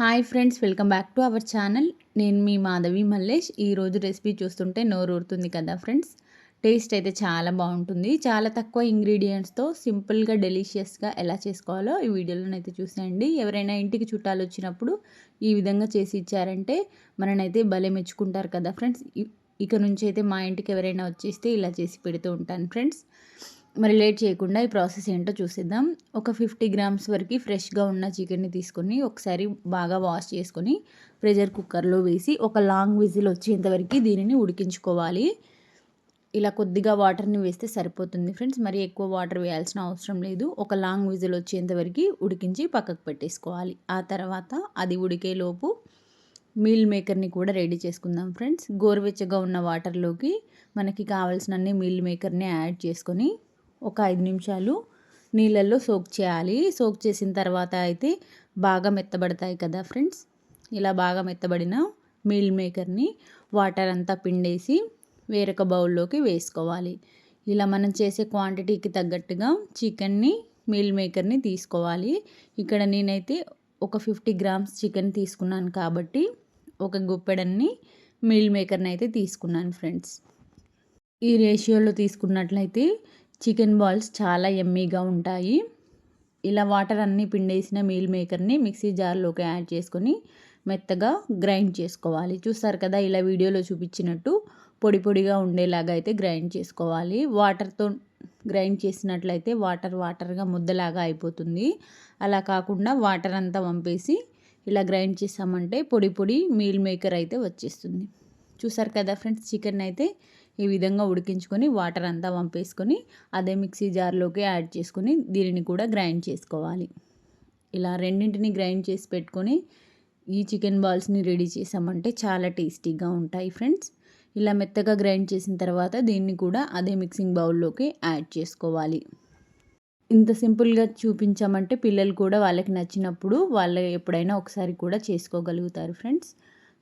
Hi friends welcome back to our channel. నేను మీ మాధవి మల్లేష్. ఈరోజు రెసిపీ చూస్తుంటే నోరు ఊరుతుంది కదా ఫ్రెండ్స్? టేస్ట్ అయితే చాలా బాగుంటుంది. చాలా తక్కువ ఇంగ్రీడియంట్స్తో సింపుల్గా డెలిషియస్గా ఎలా చేసుకోవాలో ఈ వీడియోలోనైతే చూసేయండి. ఎవరైనా ఇంటికి చుట్టాలు వచ్చినప్పుడు ఈ విధంగా చేసి ఇచ్చారంటే మననైతే భలే మెచ్చుకుంటారు కదా ఫ్రెండ్స్. ఇక నుంచి అయితే మా ఇంటికి ఎవరైనా వచ్చేస్తే ఇలా చేసి పెడుతూ ఉంటాను ఫ్రెండ్స్. మరి లేట్ చేయకుండా ఈ ప్రాసెస్ ఏంటో చూసేద్దాం. ఒక ఫిఫ్టీ గ్రామ్స్ వరకు ఫ్రెష్గా ఉన్న చికెన్ని తీసుకొని ఒకసారి బాగా వాష్ చేసుకొని ప్రెషర్ కుక్కర్లో వేసి ఒక లాంగ్ విజిల్ వచ్చేంత వరకు దీనిని ఉడికించుకోవాలి. ఇలా కొద్దిగా వాటర్ని వేస్తే సరిపోతుంది ఫ్రెండ్స్. మరి ఎక్కువ వాటర్ వేయాల్సిన అవసరం లేదు. ఒక లాంగ్ విజిల్ వచ్చేంత వరకు ఉడికించి పక్కకు పెట్టేసుకోవాలి. ఆ తర్వాత అది ఉడికేలోపు మీల్ మేకర్ని కూడా రెడీ చేసుకుందాం ఫ్రెండ్స్. గోరువెచ్చగా ఉన్న వాటర్లోకి మనకి కావాల్సిన మీల్ మేకర్ని యాడ్ చేసుకొని ఒక ఐదు నిమిషాలు నీళ్ళల్లో సోక్ చేయాలి. సోక్ చేసిన తర్వాత అయితే బాగా మెత్తబడతాయి కదా ఫ్రెండ్స్? ఇలా బాగా మెత్తబడిన మీల్ మేకర్ని వాటర్ అంతా పిండేసి వేరొక బౌల్లోకి వేసుకోవాలి. ఇలా మనం చేసే క్వాంటిటీకి తగ్గట్టుగా చికెన్ని మీల్ మేకర్ని తీసుకోవాలి. ఇక్కడ నేనైతే ఒక ఫిఫ్టీ గ్రామ్స్ చికెన్ తీసుకున్నాను కాబట్టి ఒక గుప్పెడన్ని మీల్ మేకర్ని అయితే తీసుకున్నాను ఫ్రెండ్స్. ఈ రేషియోలో తీసుకున్నట్లయితే చికెన్ బాల్స్ చాలా ఎమ్మీగా ఉంటాయి. ఇలా వాటర్ అన్నీ పిండేసిన మీల్ మేకర్ని మిక్సీ జార్లోకి యాడ్ చేసుకొని మెత్తగా గ్రైండ్ చేసుకోవాలి. చూస్తారు కదా ఇలా వీడియోలో చూపించినట్టు పొడి పొడిగా ఉండేలాగా అయితే గ్రైండ్ చేసుకోవాలి. వాటర్తో గ్రైండ్ చేసినట్లయితే వాటర్ వాటర్గా ముద్దలాగా అయిపోతుంది. అలా కాకుండా వాటర్ అంతా వంపేసి ఇలా గ్రైండ్ చేసామంటే పొడి పొడి మీల్ మేకర్ అయితే వచ్చేస్తుంది. చూసారు కదా ఫ్రెండ్స్ చికెన్ అయితే ఈ విధంగా ఉడికించుకొని వాటర్ అంతా పంపేసుకొని అదే మిక్సీ జార్లోకి యాడ్ చేసుకొని దీనిని కూడా గ్రైండ్ చేసుకోవాలి. ఇలా రెండింటిని గ్రైండ్ చేసి పెట్టుకొని ఈ చికెన్ బాల్స్ని రెడీ చేసామంటే చాలా టేస్టీగా ఉంటాయి ఫ్రెండ్స్. ఇలా మెత్తగా గ్రైండ్ చేసిన తర్వాత దీన్ని కూడా అదే మిక్సింగ్ బౌల్లోకి యాడ్ చేసుకోవాలి. ఇంత సింపుల్గా చూపించామంటే పిల్లలు కూడా వాళ్ళకి నచ్చినప్పుడు వాళ్ళు ఎప్పుడైనా ఒకసారి కూడా చేసుకోగలుగుతారు ఫ్రెండ్స్.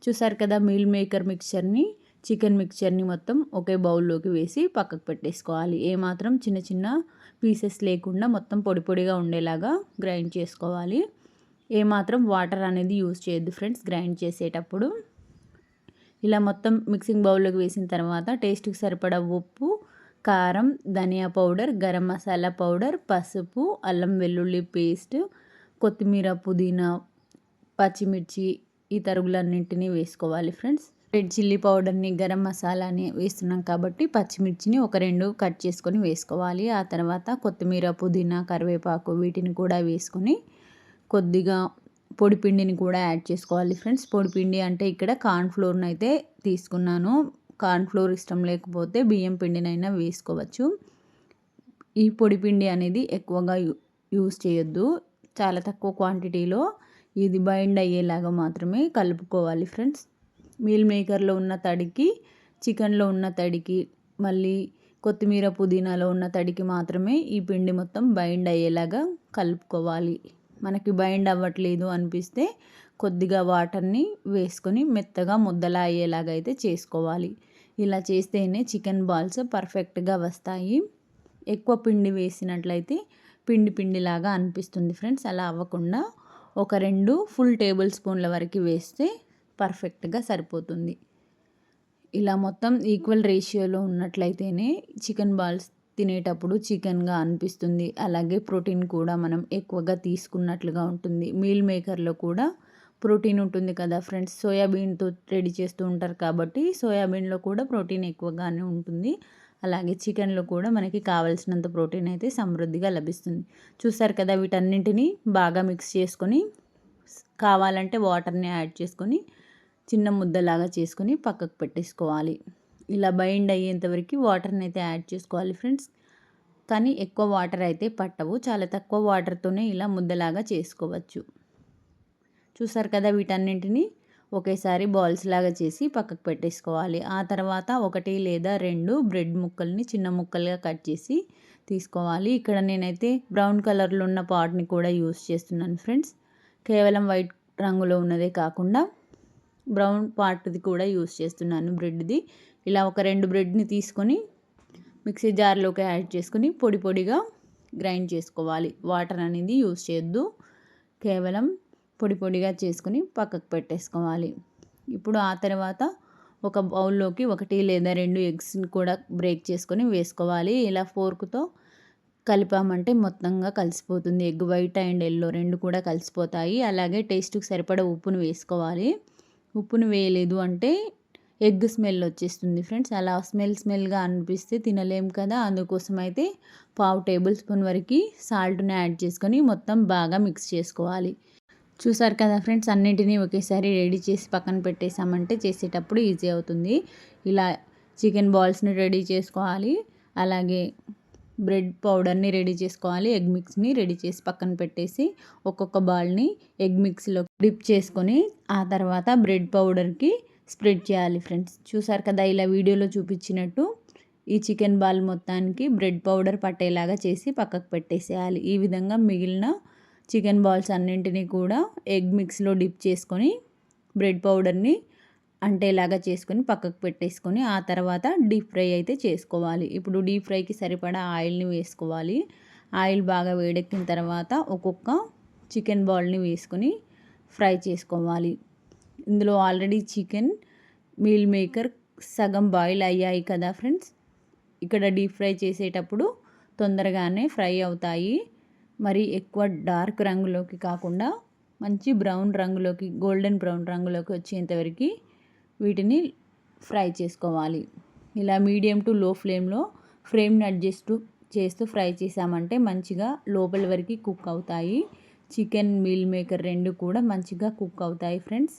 చూసారు కదా మీల్ మేకర్ మిక్చర్ని? చికెన్ మిక్చర్ని మొత్తం ఒకే బౌల్లోకి వేసి పక్కకు పెట్టేసుకోవాలి. ఏమాత్రం చిన్న చిన్న పీసెస్ లేకుండా మొత్తం పొడి పొడిగా ఉండేలాగా గ్రైండ్ చేసుకోవాలి. ఏమాత్రం వాటర్ అనేది యూజ్ చేయొద్దు ఫ్రెండ్స్ గ్రైండ్ చేసేటప్పుడు. ఇలా మొత్తం మిక్సింగ్ బౌల్లోకి వేసిన తర్వాత టేస్ట్కి సరిపడా ఉప్పు కారం ధనియా పౌడర్ గరం మసాలా పౌడర్ పసుపు అల్లం వెల్లుల్లి పేస్ట్ కొత్తిమీర పుదీనా పచ్చిమిర్చి ఈ తరుగులన్నింటినీ వేసుకోవాలి ఫ్రెండ్స్. రెడ్ చిల్లీ పౌడర్ని గరం మసాలాని వేస్తున్నాం కాబట్టి పచ్చిమిర్చిని ఒక రెండు కట్ చేసుకొని వేసుకోవాలి. ఆ తర్వాత కొత్తిమీర పుదీనా కరివేపాకు వీటిని కూడా వేసుకొని కొద్దిగా పొడిపిండిని కూడా యాడ్ చేసుకోవాలి ఫ్రెండ్స్. పొడిపిండి అంటే ఇక్కడ కార్న్ఫ్లోర్ని అయితే తీసుకున్నాను. కార్న్ఫ్లోర్ ఇష్టం లేకపోతే బియ్యం పిండినైనా వేసుకోవచ్చు. ఈ పొడిపిండి అనేది ఎక్కువగా యూస్ చేయొద్దు. చాలా తక్కువ క్వాంటిటీలో ఇది బైండ్ అయ్యేలాగా మాత్రమే కలుపుకోవాలి ఫ్రెండ్స్. మీల్ మేకర్లో ఉన్న తడికి చికెన్లో ఉన్న తడికి మళ్ళీ కొత్తిమీర పుదీనాలో ఉన్న తడికి మాత్రమే ఈ పిండి మొత్తం బైండ్ అయ్యేలాగా కలుపుకోవాలి. మనకి బైండ్ అవ్వట్లేదు అనిపిస్తే కొద్దిగా వాటర్ని వేసుకొని మెత్తగా ముద్దలా అయ్యేలాగా అయితే చేసుకోవాలి. ఇలా చేస్తేనే చికెన్ బాల్స్ పర్ఫెక్ట్గా వస్తాయి. ఎక్కువ పిండి వేసినట్లయితే పిండి పిండిలాగా అనిపిస్తుంది ఫ్రెండ్స్. అలా అవ్వకుండా ఒక రెండు ఫుల్ టేబుల్ స్పూన్ల వరకు వేస్తే పర్ఫెక్ట్గా సరిపోతుంది. ఇలా మొత్తం ఈక్వల్ రేషియోలో ఉన్నట్లయితేనే చికెన్ బాల్స్ తినేటప్పుడు చికెన్గా అనిపిస్తుంది. అలాగే ప్రోటీన్ కూడా మనం ఎక్కువగా తీసుకున్నట్లుగా ఉంటుంది. మీల్ మేకర్లో కూడా ప్రోటీన్ ఉంటుంది కదా ఫ్రెండ్స్. సోయాబీన్తో రెడీ చేస్తూ ఉంటారు కాబట్టి సోయాబీన్లో కూడా ప్రోటీన్ ఎక్కువగానే ఉంటుంది. అలాగే చికెన్లో కూడా మనకి కావాల్సినంత ప్రోటీన్ అయితే సమృద్ధిగా లభిస్తుంది. చూసారు కదా వీటన్నింటినీ బాగా మిక్స్ చేసుకొని కావాలంటే వాటర్ని యాడ్ చేసుకొని చిన్న ముద్దలాగా చేసుకొని పక్కకు పెట్టేసుకోవాలి. ఇలా బైండ్ అయ్యేంతవరకు వాటర్ని అయితే యాడ్ చేసుకోవాలి ఫ్రెండ్స్ కానీ ఎక్కువ వాటర్ అయితే పట్టవు. చాలా తక్కువ వాటర్తోనే ఇలా ముద్దలాగా చేసుకోవచ్చు. చూసారు కదా వీటన్నింటినీ? ఒకేసారి బాల్స్ లాగా చేసి పక్కకు పెట్టేసుకోవాలి. ఆ తర్వాత ఒకటి లేదా రెండు బ్రెడ్ ముక్కల్ని చిన్న ముక్కలుగా కట్ చేసి తీసుకోవాలి. ఇక్కడ నేనైతే బ్రౌన్ కలర్లో ఉన్న పాట్ని కూడా యూస్ చేస్తున్నాను ఫ్రెండ్స్ కేవలం వైట్ రంగులో ఉన్నదే కాకుండా బ్రౌన్ పార్ట్ది కూడా యూస్ చేస్తున్నాను బ్రెడ్ది. ఇలా ఒక రెండు బ్రెడ్ని తీసుకొని మిక్సీ జార్లోకి యాడ్ చేసుకొని పొడి పొడిగా గ్రైండ్ చేసుకోవాలి. వాటర్ అనేది యూస్ చేయొద్దు. కేవలం పొడి పొడిగా చేసుకొని పక్కకు పెట్టేసుకోవాలి. ఇప్పుడు ఆ తర్వాత ఒక బౌల్లోకి ఒకటి లేదా రెండు ఎగ్స్ని కూడా బ్రేక్ చేసుకొని వేసుకోవాలి. ఇలా ఫోర్క్తో కలిపామంటే మొత్తంగా కలిసిపోతుంది. ఎగ్ వైట్ అండ్ ఎల్లో రెండు కూడా కలిసిపోతాయి. అలాగే టేస్ట్కి సరిపడా ఉప్పును వేసుకోవాలి. ఉప్పును వేయలేదు అంటే ఎగ్ స్మెల్ వచ్చేస్తుంది ఫ్రెండ్స్. అలా స్మెల్ స్మెల్గా అనిపిస్తే తినలేం కదా. అందుకోసం అయితే పావు టేబుల్ స్పూన్ వరకు సాల్ట్ని యాడ్ చేసుకొని మొత్తం బాగా మిక్స్ చేసుకోవాలి. చూసారు కదా ఫ్రెండ్స్ అన్నింటినీ ఒకేసారి రెడీ చేసి పక్కన పెట్టేసామంటే చేసేటప్పుడు ఈజీ అవుతుంది. ఇలా చికెన్ బాల్స్ని రెడీ చేసుకోవాలి. అలాగే బ్రెడ్ పౌడర్ని రెడీ చేసుకోవాలి. ఎగ్ మిక్స్ని రెడీ చేసి పక్కన పెట్టేసి ఒక్కొక్క బాల్ని ఎగ్ మిక్స్లో డిప్ చేసుకొని ఆ తర్వాత బ్రెడ్ పౌడర్కి స్ప్రెడ్ చేయాలి ఫ్రెండ్స్. చూసారు కదా ఇలా వీడియోలో చూపించినట్టు ఈ చికెన్ బాల్ మొత్తానికి బ్రెడ్ పౌడర్ పట్టేలాగా చేసి పక్కకు పెట్టేసేయాలి. ఈ విధంగా మిగిలిన చికెన్ బాల్స్ అన్నింటినీ కూడా ఎగ్ మిక్స్లో డిప్ చేసుకొని బ్రెడ్ పౌడర్ని అంటేలాగా చేసుకొని పక్కకు పెట్టేసుకొని ఆ తర్వాత డీప్ ఫ్రై అయితే చేసుకోవాలి. ఇప్పుడు డీప్ ఫ్రైకి సరిపడా ఆయిల్ని వేసుకోవాలి. ఆయిల్ బాగా వేడెక్కిన తర్వాత ఒక్కొక్క చికెన్ బాల్ని వేసుకొని ఫ్రై చేసుకోవాలి. ఇందులో ఆల్రెడీ చికెన్ మీల్ మేకర్ సగం బాయిల్ అయ్యాయి కదా ఫ్రెండ్స్. ఇక్కడ డీప్ ఫ్రై చేసేటప్పుడు తొందరగానే ఫ్రై అవుతాయి. మరి ఎక్కువ డార్క్ రంగులోకి కాకుండా మంచి బ్రౌన్ రంగులోకి గోల్డెన్ బ్రౌన్ రంగులోకి వచ్చేంతవరకు వీటిని ఫ్రై చేసుకోవాలి. ఇలా మీడియం టు లో ఫ్లేమ్లో ఫ్రేమ్ని అడ్జస్ట్ చేస్తూ ఫ్రై చేసామంటే మంచిగా లోపల వరకు కుక్ అవుతాయి. చికెన్ మీల్ మేకర్ రెండు కూడా మంచిగా కుక్ అవుతాయి ఫ్రెండ్స్.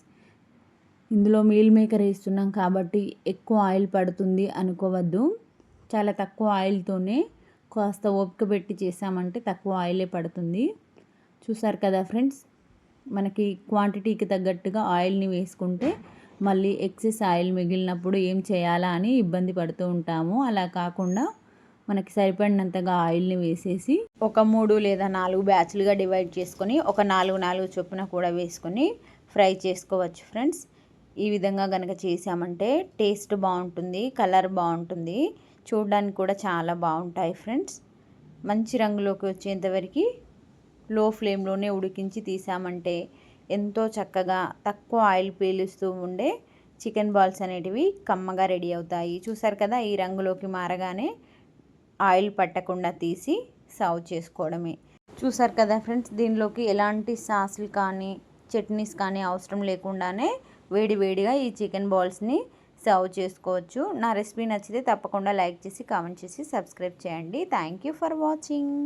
ఇందులో మీల్ మేకర్ వేస్తున్నాం కాబట్టి ఎక్కువ ఆయిల్ పడుతుంది అనుకోవద్దు. చాలా తక్కువ ఆయిల్తోనే కాస్త ఓపిక పెట్టి చేసామంటే తక్కువ ఆయిలే పడుతుంది. చూసారు కదా ఫ్రెండ్స్ మనకి క్వాంటిటీకి తగ్గట్టుగా ఆయిల్ని వేసుకుంటే మళ్ళీ ఎక్సెస్ ఆయిల్ మిగిలినప్పుడు ఏం చేయాలా అని ఇబ్బంది పడుతూ ఉంటాము. అలా కాకుండా మనకి సరిపడినంతగా ఆయిల్ని వేసేసి ఒక మూడు లేదా నాలుగు బ్యాచ్లుగా డివైడ్ చేసుకొని ఒక నాలుగు నాలుగు చొప్పున కూడా వేసుకొని ఫ్రై చేసుకోవచ్చు ఫ్రెండ్స్. ఈ విధంగా కనుక చేసామంటే టేస్ట్ బాగుంటుంది కలర్ బాగుంటుంది. చూడడానికి కూడా చాలా బాగుంటాయి ఫ్రెండ్స్. మంచి రంగులోకి వచ్చేంతవరకు లో ఫ్లేమ్లోనే ఉడికించి తీసామంటే ఎంతో చక్కగా తక్కువ ఆయిల్ పీలుస్తూ ఉండే చికెన్ బాల్స్ అనేటివి కమ్మగా రెడీ అవుతాయి. చూసారు కదా ఈ రంగులోకి మారగానే ఆయిల్ పట్టకుండా తీసి సర్వ్ చేసుకోవడమే. చూసారు కదా ఫ్రెండ్స్ దీనిలోకి ఎలాంటి సాసులు కానీ చట్నీస్ కానీ అవసరం లేకుండానే వేడివేడిగా ఈ చికెన్ బాల్స్ని సర్వ్ చేసుకోవచ్చు. నా రెసిపీ నచ్చితే తప్పకుండా లైక్ చేసి కామెంట్ చేసి సబ్స్క్రైబ్ చేయండి. Thank you for watching.